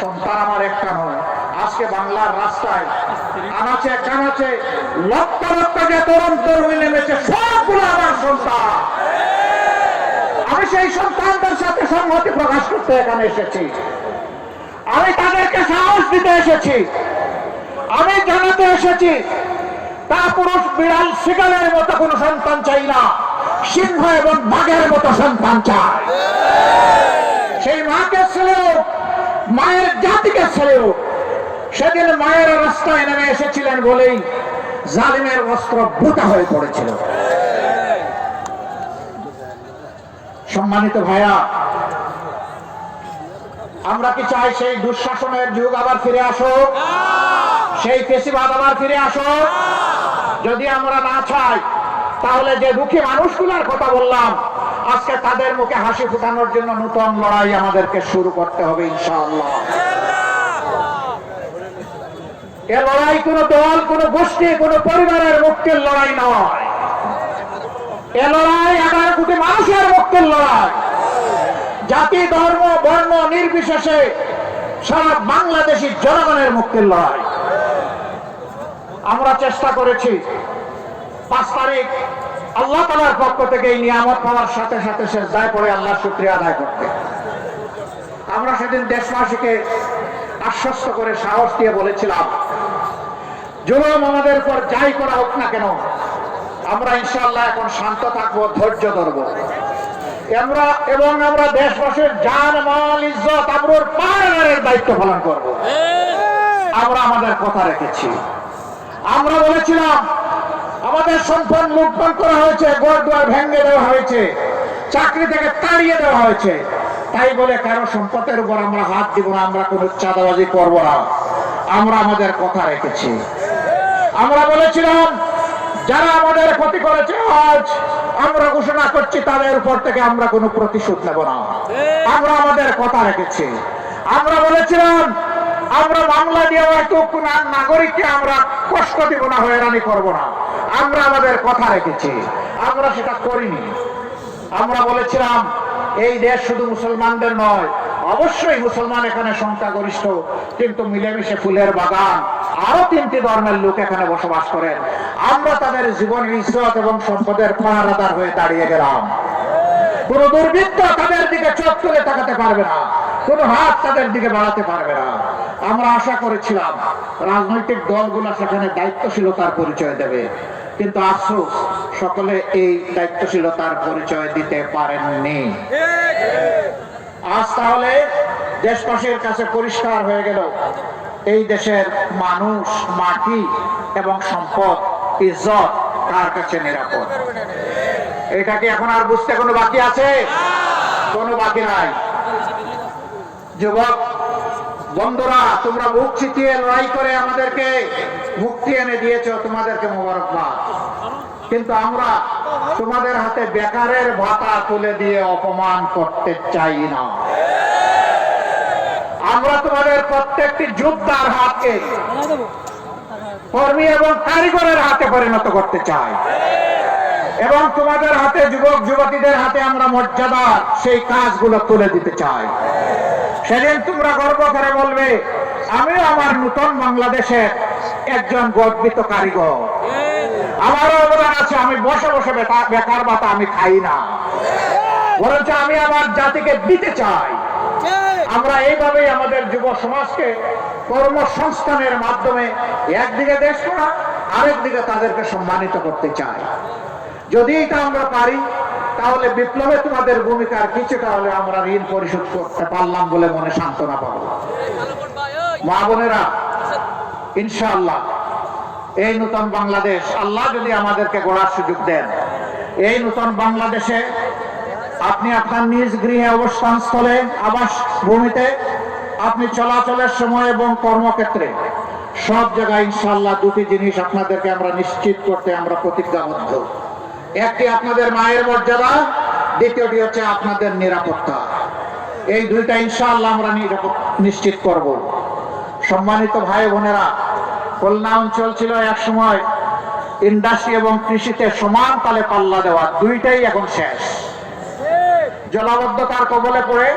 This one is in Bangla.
সন্তান আমার একটা নয়। আজকে বাংলার রাস্তায় আনাচে, কানাচে, লক্ষ লক্ষ যে তরুণ তরুণী নেমেছে, সবগুলো আমার সন্তান। আমি সেই সন্তানদের সাথে সংহতি প্রকাশ করতে এখানে এসেছি। আমি তাদেরকে সাহস দিতে এসেছি। আমি জানাতে এসেছি, তা পুরুষ বিড়াল শিকালের মতো কোন সন্তান চাই না, সিংহ এবং বাঘের মতো সন্তান ছেলেও মায়ের জাতিকে ছেলেও সেদিন মায়ের রাস্তায় নেমে এসেছিলেন বলেই জালিমের অস্ত্র বুতা হয়ে পড়েছিল। সম্মানিত ভাইয়া, আমরা কি চাই সেই দুঃশাসনের যুগ আবার ফিরে আসো সেই পেশিবাদ আবার ফিরে আসো যদি আমরা না চাই, তাহলে যে দুঃখী মানুষগুলোর কথা বললাম আজকে তাদের মুখে হাসি ফুটানোর জন্য নতুন লড়াই আমাদেরকে শুরু করতে হবে, ইনশাআল্লাহ। এ লড়াই কোন দল, কোন গোষ্ঠী, কোন পরিবারের মুক্তির লড়াই নয়। এ লড়াই এগারো কোটি মানুষের মুক্তির লড়াই। জাতি, ধর্ম, বর্ণ নির্বিশেষে সারা বাংলাদেশি জনগণের মুক্তির লড়াই। আমরা চেষ্টা করেছি, পাঁচ তারিখ আল্লাহ তালার পক্ষ থেকে এই নিয়ামত পাওয়ার সাথে সাথে শেষ দায় পড়ে আল্লাহ শুক্রিয়া আদায় করতে আমরা সেদিন দেশবাসীকে আশ্বস্ত করে সাহস দিয়ে বলেছিলাম জুলুম আমাদের উপর যাই করা হোক না কেন আমরা ইনশাআল্লাহ এখন শান্ত থাকব ধৈর্য ধরবো। আমরা এবং আমরা দেশবাসীর জান মাল ইজ্জত আবরুর পাহাড়ের দায়িত্ব পালন করব। আমরা আমাদের কথা রেখেছি। আমরা বলেছিলাম আমাদের সম্পদ লুটপাট করা হয়েছে গড় দুয়ার ভেঙে দেওয়া হয়েছে, চাকরি থেকে তাড়িয়ে দেওয়া হয়েছে। তাই বলে কারও সম্পদের উপর আমরা হাত দিব না, আমরা কোনো চাঁদাবাজি করব না। আমরা আমাদের কথা রেখেছি। আমরা বলেছিলাম, যারা আমাদের ক্ষতি করেছে আজ, আমরা ঘোষণা করছি, তাদের উপর থেকে আমরা কোনো প্রতিশোধ নেব না। আমরা আমাদের কথা রেখেছি। আমরা বলেছিলাম, আমরা বাংলা দিয়ে হয়তো কোন নাগরিককে আমরা কষ্ট দিব না, হয়রানি করব না। আমরা আমাদের কথা রেখেছি। আমরা সেটা করিনি। আমরা বলেছিলাম, এই দেশ শুধু মুসলমানদের নয়, অবশ্যই মুসলমান এখানে সংখ্যাগরিষ্ঠ, কিন্তু মিলেমিশে ফুলের বাগান, আরও তিনটি ধর্মের লোক এখানে বসবাস করেন আমরা তাদের জীবন ইজ্জত এবং সম্পদের পাহারাদার হয়ে দাঁড়িয়ে গেলাম। কোন দুর্বৃত্ত তাদের দিকে চোখ তুলে তাকাতে পারবে না। কোন হাত তাদের দিকে বাড়াতে পারবে না। আমরা আশা করেছিলাম, রাজনৈতিক দলগুলো সেখানে দায়িত্বশীলতার পরিচয় দেবে। কিন্তু আফসোস, সকলে এই দায়িত্বশীলতার পরিচয় দিতে পারেননি। আজ তাহলে দেশবাসীর কাছে পরিষ্কার হয়ে গেল, এই দেশের মানুষ, মাটি এবং সম্পদ, ইজ্জত কার কাছে নিরাপদ? এটা কি এখন আর বুঝতে কোনো বাকি আছে? কোনো বাকি নাই। যুবক বন্ধুরা, তোমরা মুখ ছিটিয়ে লড়াই করে আমাদেরকে মুক্তি এনে দিয়েছ তোমাদেরকে মোবারকবাদ। কিন্তু আমরা তোমাদের হাতে বেকারের ভাতা তুলে দিয়ে অপমান করতে চাই না। আমরা তোমাদের প্রত্যেকটি যোদ্ধার হাতকে কর্মী এবং কারিগরের হাতে পরিণত করতে চাই। এবং তোমাদের হাতে যুবক যুবতীদের হাতে আমরা মর্যাদা, সেই কাজগুলো তুলে দিতে চাই। সেদিন তোমরা গর্ব করে বলবে, আমিও আমার নতুন বাংলাদেশের একজন গর্বিত কারিগর। আমারও অবদান আছে, আমি বসে বসে বেকার ভাতা আমি খাই না। বরঞ্চ আমি আমার জাতিকে দিতে চাই। আমরা এইভাবেই আমাদের যুব সমাজকে কর্মসংস্থানের মাধ্যমে একদিকে দেশ করা আরেকদিকে তাদেরকে সম্মানিত করতে চাই। যদি এটা আমরা পারি তাহলে বিপ্লবে তোমাদের ভূমিকার কিছুটা হলে আমরা ঋণ পরিশোধ করতে পারলাম বলে মনে সান্ত্বনা পাবো। মা বোনেরা, ইনশাআল্লাহ, এই নতুন বাংলাদেশ, আল্লাহ যদি আমাদেরকে গড়ার সুযোগ দেন, এই নতুন বাংলাদেশে আপনি আপনার নিজ গৃহে অবস্থান স্থলে আবাস ভূমিতে আপনি চলাচলের সময় এবং কর্মক্ষেত্রে সব জায়গায় ইনশাল্লাহ দুটি জিনিস আপনাদেরকে আমরা নিশ্চিত করতে আমরা প্রতিজ্ঞাবদ্ধ। একটি আপনাদের মায়ের মর্যাদা, দ্বিতীয়টি হচ্ছে আপনাদের নিরাপত্তা। এই দুইটা ইনশাআল্লাহ আমরা নিশ্চিত করব। সম্মানিত ভাই বোনেরা, খুলনা অঞ্চল ছিল এক সময় ইন্ডাস্ট্রি এবং কৃষিতে সমান তালে পাল্লা দেওয়া, দুইটাই এখন শেষ। জলাবদ্ধতার কবলে পড়ে